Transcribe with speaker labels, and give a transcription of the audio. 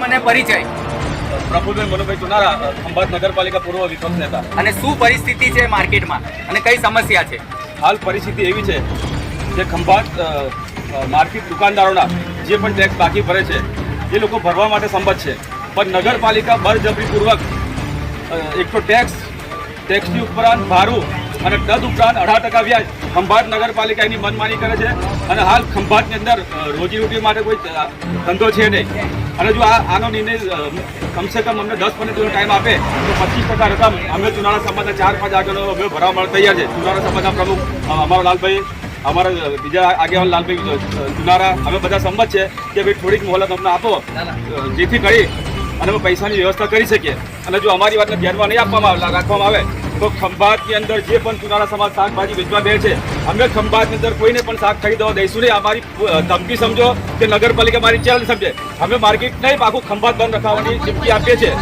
Speaker 1: નામ અને પરિચય.
Speaker 2: પ્રફુલભાઈ મનુભાઈ ચુનારા ખંભાત નગરપાલિકા પૂર્વ વિપક્ષ નેતા.
Speaker 1: અને શું પરિસ્થિતિ છે માર્કેટમાં? અને કઈ સમસ્યા છે?
Speaker 2: હાલ પરિસ્થિતિ એવી છે જે ખંભાત માર્કેટ દુકાનદારોના જે પણ ટેક્સ બાકી ભરે છે એ લોકો ભરવા માટે સંમત છે. પણ નગરપાલિકા બળજબરીપૂર્વક એક તો ટેક્સ ટેક્સની ઉપરાંત ભાડું અને તદ ઉપરાંત અઢાર ટકા વ્યાજ ખંભાત નગરપાલિકા એની મનમાની કરે છે. અને હાલ ખંભાતની અંદર રોજીરોટી માટે કોઈ ધંધો છે નહીં. અને જો આ આનો નિર્ણય કમસે કમ અમને દસ પંદર દિવસનો ટાઈમ આપે તો પચીસ ટકા રકમ અમે ચુનાળા સમાજના ચાર પાંચ આગળ અમે ભરવા માટે તૈયાર છે. ચુનાળા સમાજના પ્રમુખ અમારા લાલભાઈ અમારા બીજા આગેવાન લાલભાઈ ચુનારા અમે બધા સંમત છે કે ભાઈ થોડીક મોહલત અમને આપો જેથી કરી અને અમે પૈસાની વ્યવસ્થા કરી શકીએ. અને જો અમારી વાતને ધ્યાનમાં નહીં આપવામાં આવે રાખવામાં આવે તો ખંભાતની અંદર જે પણ ચુનારા સમાજ શાકભાજી વેચવા દે છે, અમે ખંભાતની અંદર કોઈને પણ શાક ખરીદવા દઈશું નહીં. અમારી ધમકી સમજો કે નગરપાલિકા મારી ચેલેન્જ સમજે. અમે માર્કેટ નહીં આખું ખંભાત બંધ રખાવવાની ચીમકી આપીએ છીએ.